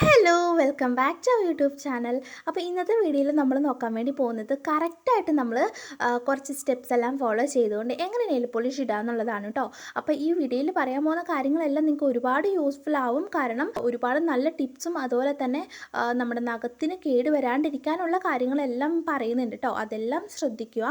Hello, welcome back to YouTube channel. അപ്പോൾ ഇന്നത്തെ വീഡിയോയിൽ നമ്മൾ നോക്കാൻ വേണ്ടി പോകുന്നത് കറക്റ്റായിട്ട് നമ്മൾ കുറച്ച് സ്റ്റെപ്സ് എല്ലാം ഫോളോ ചെയ്തുകൊണ്ട് എങ്ങനെ നെയിൽ പോളിഷ് ഇടുക എന്നുള്ളതാണ് കേട്ടോ. അപ്പോൾ ഈ വീഡിയോയിൽ പറയാൻ പോകുന്ന കാര്യങ്ങളെല്ലാം നിങ്ങൾക്ക് ഒരുപാട് യൂസ്ഫുൾ ആവും. കാരണം ഒരുപാട് നല്ല ടിപ്സും അതുപോലെ തന്നെ നമ്മുടെ നഖത്തിന് കേട് വരാണ്ടിരിക്കാനുള്ള കാര്യങ്ങളെല്ലാം പറയുന്നുണ്ട് കേട്ടോ. അതെല്ലാം ശ്രദ്ധിക്കുക.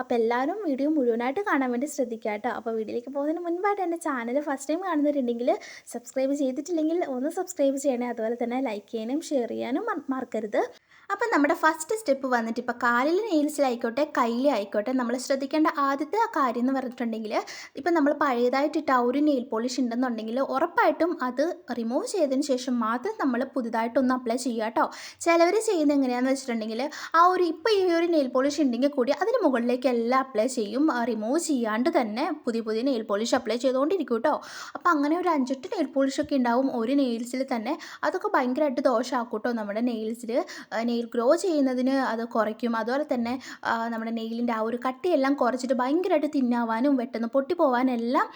അപ്പോൾ എല്ലാവരും വീഡിയോ മുഴുവനായിട്ട് കാണാൻ വേണ്ടി ശ്രദ്ധിക്കുക കേട്ടോ. അപ്പോൾ വീഡിയോയിലേക്ക് പോകുന്നതിന് മുൻപായിട്ട് എന്റെ ചാനൽ ഫസ്റ്റ് ടൈം കാണുന്നവരുണ്ടെങ്കിൽ സബ്സ്ക്രൈബ് ചെയ്തിട്ടില്ലെങ്കിൽ ഒന്ന് സബ്സ്ക്രൈബ് ചെയ്യണേ. അതുപോലെ തന്നെ ലൈക്ക് ചെയ്യാനും ഷെയർ ചെയ്യാനും മറ- മറക്കരുത്. അപ്പം നമ്മുടെ ഫസ്റ്റ് സ്റ്റെപ്പ് വന്നിട്ട് ഇപ്പോൾ കാലിൽ നെയിൽസിലായിക്കോട്ടെ കയ്യിൽ ആയിക്കോട്ടെ നമ്മൾ ശ്രദ്ധിക്കേണ്ട ആദ്യത്തെ കാര്യം എന്ന് പറഞ്ഞിട്ടുണ്ടെങ്കിൽ ഇപ്പം നമ്മൾ പഴയതായിട്ടിട്ട ആ ഒരു നെയിൽ പോളിഷ് ഉണ്ടെന്നുണ്ടെങ്കിൽ ഉറപ്പായിട്ടും അത് റിമൂവ് ചെയ്തതിന് ശേഷം മാത്രം നമ്മൾ പുതുതായിട്ടൊന്ന് അപ്ലൈ ചെയ്യുക കേട്ടോ. ചിലവർ ചെയ്യുന്ന എങ്ങനെയാണെന്ന് വെച്ചിട്ടുണ്ടെങ്കിൽ ആ ഒരു ഇപ്പോൾ ഈ ഒരു നെയിൽ പോളിഷ് ഉണ്ടെങ്കിൽ കൂടി അതിന് മുകളിലേക്ക് എല്ലാം അപ്ലൈ ചെയ്യും റിമൂവ് ചെയ്യാണ്ട് തന്നെ പുതിയ പുതിയ നെയിൽ പോളിഷ് അപ്ലൈ ചെയ്തുകൊണ്ടിരിക്കും കേട്ടോ. അപ്പോൾ അങ്ങനെ ഒരു അഞ്ചെട്ട് നെയിൽ പോളിഷൊക്കെ ഉണ്ടാവും ഒരു നെയിൽസിൽ തന്നെ. അതൊക്കെ ഭയങ്കരമായിട്ട് ദോഷമാക്കും കേട്ടോ നമ്മുടെ നെയിൽസിൽ നെയിൽ ഗ്രോ ചെയ്യുന്നതിന് അത് കുറയ്ക്കും. അതുപോലെ തന്നെ നമ്മുടെ നെയിലിന്റെ ആ ഒരു കട്ടിയെല്ലാം കുറച്ചിട്ട് ഭയങ്കരമായിട്ട് തിന്നാവാനും പെട്ടെന്ന് പൊട്ടിപ്പോവാനെല്ലാം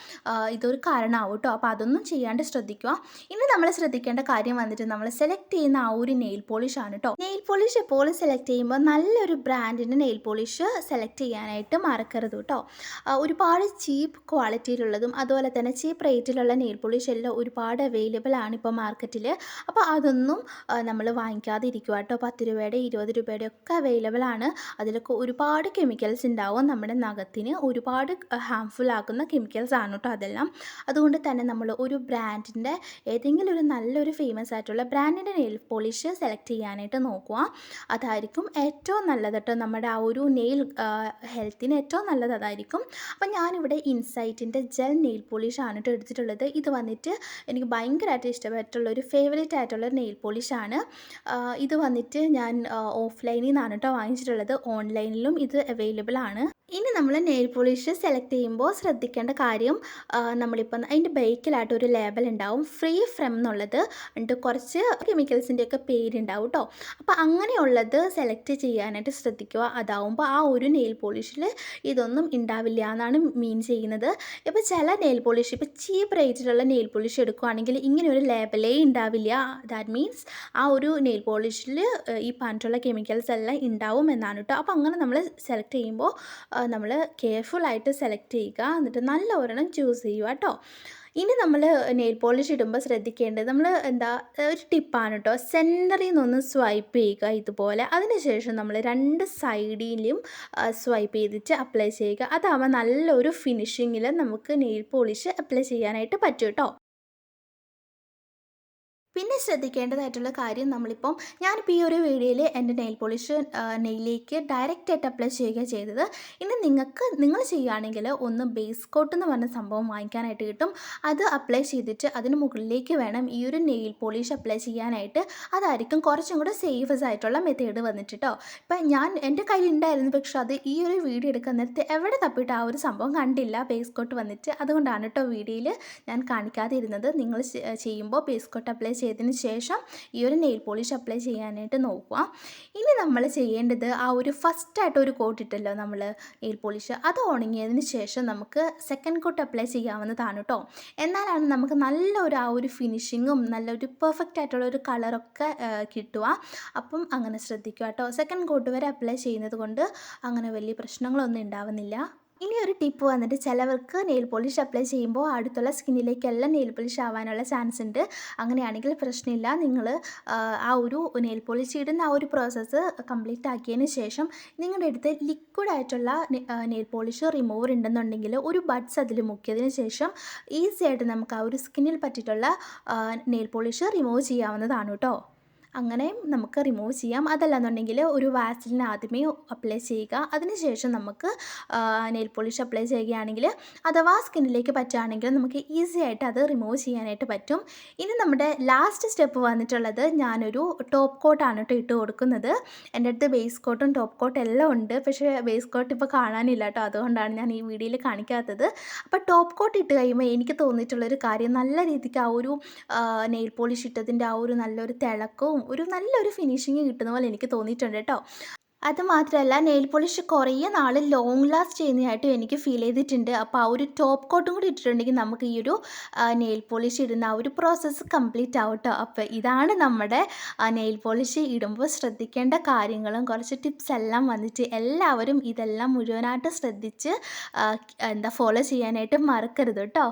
ഇതൊരു കാരണമാവും കേട്ടോ. അപ്പോൾ അതൊന്നും ചെയ്യാണ്ട് ശ്രദ്ധിക്കുക. ഇനി നമ്മൾ ശ്രദ്ധിക്കേണ്ട കാര്യം വന്നിട്ട് നമ്മൾ സെലക്ട് ചെയ്യുന്ന ആ ഒരു നെയിൽ പോളിഷ് ആണ് കേട്ടോ. നെയിൽ പോളിഷ് എപ്പോഴും സെലക്ട് ചെയ്യുമ്പോൾ നല്ലൊരു ബ്രാൻഡിന്റെ നെയിൽ പോളിഷ് സെലക്ട് ചെയ്യാനായിട്ട് മറക്കരുത് കേട്ടോ. ഒരുപാട് ചീപ്പ് ക്വാളിറ്റിയിലുള്ളതും അതുപോലെ തന്നെ ചീപ്പ് റേറ്റിലുള്ള നെയിൽ പോളിഷ് എല്ലാം ഒരുപാട് അവൈലബിൾ ആണ് ഇപ്പോൾ മാർക്കറ്റിൽ അപ്പോൾ അതൊന്നും നമ്മൾ വാങ്ങിക്കാതെ ഇരിക്കുക കേട്ടോ. പത്ത് രൂപയുടെ ഇരുപത് രൂപയുടെ ഒക്കെ അവൈലബിൾ ആണ്. അതിലൊക്കെ ഒരുപാട് കെമിക്കൽസ് ഉണ്ടാവും. നമ്മുടെ നഖത്തിന് ഒരുപാട് ഹാംഫുൾ ആക്കുന്ന കെമിക്കൽസ് ആണ് കേട്ടോ അതെല്ലാം. അതുകൊണ്ട് തന്നെ നമ്മൾ ഒരു ബ്രാൻഡിന്റെ ഏതെങ്കിലും ഒരു നല്ലൊരു ഫേമസ് ആയിട്ടുള്ള ബ്രാൻഡിന്റെ നെയിൽ പോളിഷ് സെലക്ട് ചെയ്യാനായിട്ട് നോക്കുക അതായിരിക്കും ഏറ്റവും നല്ലത് കേട്ടോ നമ്മുടെ ആ ഒരു നെയിൽ ഹെൽത്തിന് ഏറ്റവും നല്ലത് അതായിരിക്കും. അപ്പം ഞാനിവിടെ ഇൻസൈറ്റിന്റെ ജെൽ നെയിൽ പോളിഷ് ആണ് കേട്ടോ എടുത്തിട്ടുള്ളത്. ഇത് വന്നിട്ട് എനിക്ക് ഭയങ്കരമായിട്ട് ഇഷ്ടപ്പെട്ടുള്ള ഒരു ഫേവറേറ്റ് ആയിട്ടുള്ള നെയിൽ പോളിഷാണ് ഇത് വന്നിട്ട് ഞാൻ ഓഫ്ലൈനിൽ നിന്നാണ് കേട്ടോ വാങ്ങിച്ചിട്ടുള്ളത്. ഓൺലൈനിലും ഇത് അവൈലബിൾ ആണ്. ഇനി നമ്മൾ നെയിൽ പോളിഷ് സെലക്ട് ചെയ്യുമ്പോൾ ശ്രദ്ധിക്കേണ്ട കാര്യം നമ്മളിപ്പം അതിന്റെ ബേക്കിലായിട്ട് ഒരു ലേബൽ ഉണ്ടാവും ഫ്രീ ഫ്രം എന്നുള്ളത് ഉണ്ട് കുറച്ച് കെമിക്കൽസിന്റെ ഒക്കെ പേരുണ്ടാവും കേട്ടോ അപ്പോൾ അങ്ങനെയുള്ളത് സെലക്ട് ചെയ്യാനായിട്ട് ശ്രദ്ധിക്കുക. അതാവുമ്പോൾ ആ ഒരു നെയിൽ പോളിഷിൽ ഇതൊന്നും ഉണ്ടാവില്ല എന്നാണ് മീൻ ചെയ്യുന്നത്. ഇപ്പോൾ ചില നെയിൽ പോളിഷ് ഇപ്പോൾ ചീപ്പ് റേറ്റിലുള്ള നെയിൽ പോളിഷ് എടുക്കുകയാണെങ്കിൽ ഇങ്ങനെ ഒരു ലേബലേ ഉണ്ടാവില്ല ദാറ്റ് മീൻസ് ആ ഒരു നെയിൽ പോളിഷിൽ ഈ പറഞ്ഞിട്ടുള്ള കെമിക്കൽസ് എല്ലാം ഉണ്ടാവും എന്നാണ് കേട്ടോ അപ്പോൾ അങ്ങനെ നമ്മൾ സെലക്ട് ചെയ്യുമ്പോൾ നമ്മൾ കെയർഫുള്ളായിട്ട് സെലക്ട് ചെയ്യുക. എന്നിട്ട് നല്ല ഒരെണ്ണം ചൂസ് ചെയ്യുക കേട്ടോ ഇനി നമ്മൾ നെയിൽ പോളിഷ് ഇടുമ്പോൾ ശ്രദ്ധിക്കേണ്ടത് നമ്മൾ എന്താ ഒരു ടിപ്പാണ് കേട്ടോ സെന്ററിൽ നിന്നൊന്ന് സ്വൈപ്പ് ചെയ്യുക ഇതുപോലെ. അതിനുശേഷം നമ്മൾ രണ്ട് സൈഡിലും സ്വൈപ്പ് ചെയ്തിട്ട് അപ്ലൈ ചെയ്യുക. അതാവുമ്പോൾ നല്ലൊരു ഫിനിഷിങ്ങിൽ നമുക്ക് നെയിൽ പോളിഷ് അപ്ലൈ ചെയ്യാനായിട്ട് പറ്റും കേട്ടോ പിന്നെ ശ്രദ്ധിക്കേണ്ടതായിട്ടുള്ള കാര്യം നമ്മളിപ്പം ഞാനിപ്പോൾ ഈ ഒരു വീഡിയോയിൽ എന്റെ നെയിൽ പോളിഷ് നെയിലേക്ക് ഡയറക്റ്റ് ആയിട്ട് അപ്ലൈ ചെയ്യുക ചെയ്തത്. ഇനി നിങ്ങൾക്ക് നിങ്ങൾ ചെയ്യുകയാണെങ്കിൽ ഒന്ന് ബേസ് കോട്ട് എന്ന് പറഞ്ഞ സംഭവം വാങ്ങിക്കാനായിട്ട് കിട്ടും. അത് അപ്ലൈ ചെയ്തിട്ട് അതിന് മുകളിലേക്ക് വേണം ഈ ഒരു നെയിൽ പോളിഷ് അപ്ലൈ ചെയ്യാനായിട്ട്. അതായിരിക്കും കുറച്ചും കൂടെ സേഫസ് ആയിട്ടുള്ള മെത്തേഡ് വന്നിട്ട് കേട്ടോ ഇപ്പം ഞാൻ എന്റെ കയ്യിൽ ഉണ്ടായിരുന്നു പക്ഷേ അത് ഈ ഒരു വീഡിയോ എടുക്കാൻ നേരത്തെ എവിടെ തപ്പിയിട്ട് ആ ഒരു സംഭവം കണ്ടില്ല. ബേസ് കോട്ട് വന്നിട്ട്. അതുകൊണ്ടാണ് കേട്ടോ വീഡിയോയിൽ ഞാൻ കാണിക്കാതിരുന്നത്. നിങ്ങൾ ചെയ്യുമ്പോൾ ബേസ് കോട്ട് അപ്ലൈ ചെയ്തതിന് ശേഷം ഈ ഒരു നെയിൽ പോളിഷ് അപ്ലൈ ചെയ്യാനായിട്ട് നോക്കുക. ഇനി നമ്മൾ ചെയ്യേണ്ടത് ആ ഒരു ഫസ്റ്റായിട്ട് ഒരു കോട്ട് ഇട്ടല്ലോ നമ്മൾ നെയിൽ പോളിഷ് അത് ഉണങ്ങിയതിന് ശേഷം നമുക്ക് സെക്കൻഡ് കോട്ട് അപ്ലൈ ചെയ്യാവുന്നതാണ് കേട്ടോ എന്നാലാണ് നമുക്ക് നല്ലൊരു ആ ഒരു ഫിനിഷിങ്ങും നല്ലൊരു പെർഫെക്റ്റ് ആയിട്ടുള്ള ഒരു കളറൊക്കെ കിട്ടുക. അപ്പം അങ്ങനെ ശ്രദ്ധിക്കുക കേട്ടോ സെക്കൻഡ് കോട്ട് വരെ അപ്ലൈ ചെയ്യുന്നത് കൊണ്ട് അങ്ങനെ വലിയ പ്രശ്നങ്ങളൊന്നും ഉണ്ടാവുന്നില്ല. ഇനി ഒരു ടിപ്പ് വന്നിട്ട് ചിലവർക്ക് നെയിൽ പോളിഷ് അപ്ലൈ ചെയ്യുമ്പോൾ അടുത്തുള്ള സ്കിന്നിലേക്കെല്ലാം നെയിൽ പോളിഷ് ആവാനുള്ള ചാൻസ് ഉണ്ട്. അങ്ങനെയാണെങ്കിൽ പ്രശ്നമില്ല. നിങ്ങൾ ആ ഒരു നെയിൽ പോളിഷ് ഇടുന്ന ആ ഒരു പ്രോസസ്സ് കംപ്ലീറ്റ് ആക്കിയതിന് ശേഷം നിങ്ങളുടെ അടുത്ത് ലിക്വിഡ് ആയിട്ടുള്ള നെയിൽ പോളിഷ് റിമൂവർ ഉണ്ടെന്നുണ്ടെങ്കിൽ ഒരു ബഡ്സ് അതിൽ മുക്കിയതിന് ശേഷം ഈസി ആയിട്ട് നമുക്ക് ആ ഒരു സ്കിന്നിൽ പറ്റിയിട്ടുള്ള നെയിൽ പോളിഷ് റിമൂവ് ചെയ്യാവുന്നതാണ് കേട്ടോ. അങ്ങനെ നമുക്ക് റിമൂവ് ചെയ്യാം. അതല്ലാന്നുണ്ടെങ്കിൽ ഒരു വാസലിൻ ആദ്യമേ അപ്ലൈ ചെയ്യുക. അതിനുശേഷം നമുക്ക് നെയിൽ പോളിഷ് അപ്ലൈ ചെയ്യുകയാണെങ്കിൽ അഥവാ സ്കിന്നിലേക്ക് പറ്റുകയാണെങ്കിൽ നമുക്ക് ഈസി ആയിട്ട് അത് റിമൂവ് ചെയ്യാനായിട്ട് പറ്റും. ഇനി നമ്മുടെ ലാസ്റ്റ് സ്റ്റെപ്പ് വന്നിട്ടുള്ളത് ഞാനൊരു ടോപ്പ് കോട്ടാണ് കേട്ടോ ഇട്ട് കൊടുക്കുന്നത്. എന്റെ അടുത്ത് ബേസ് കോട്ടും ടോപ്പ് കോട്ടും എല്ലാം ഉണ്ട്. പക്ഷേ ബേസ് കോട്ട് ഇപ്പോൾ കാണാനില്ല കേട്ടോ അതുകൊണ്ടാണ് ഞാൻ ഈ വീഡിയോയിൽ കാണിക്കാത്തത്. അപ്പോൾ ടോപ്പ് കോട്ട് ഇട്ട് കഴിയുമ്പോൾ എനിക്ക് തോന്നിയിട്ടുള്ളൊരു കാര്യം നല്ല രീതിക്ക് ആ ഒരു നെയിൽ പോളിഷ് ഇട്ടതിന്റെ ആ ഒരു നല്ലൊരു തിളക്കവും ഒരു നല്ലൊരു ഫിനിഷിങ് കിട്ടുന്ന പോലെ എനിക്ക് തോന്നിയിട്ടുണ്ട് കേട്ടോ. അത് മാത്രമല്ല നെയിൽ പോളിഷ് കുറേ നാൾ ലോങ് ലാസ്റ്റ് ചെയ്യുന്നതായിട്ടും എനിക്ക് ഫീൽ ചെയ്തിട്ടുണ്ട്. അപ്പോൾ ആ ഒരു ടോപ്പ് കോട്ടും കൂടി ഇട്ടിട്ടുണ്ടെങ്കിൽ നമുക്ക് ഈ ഒരു നെയിൽ പോളിഷ് ഇടുന്ന ആ ഒരു പ്രോസസ്സ് കംപ്ലീറ്റ് ആവട്ടോ അപ്പോൾ ഇതാണ് നമ്മുടെ നെയിൽ പോളിഷ് ഇടുമ്പോൾ ശ്രദ്ധിക്കേണ്ട കാര്യങ്ങളും കുറച്ച് ടിപ്സ് എല്ലാം വന്നിട്ട് എല്ലാവരും ഇതെല്ലാം മുഴുവനായിട്ട് ശ്രദ്ധിച്ച് എന്താ ഫോളോ ചെയ്യാനായിട്ട് മറക്കരുത് കേട്ടോ.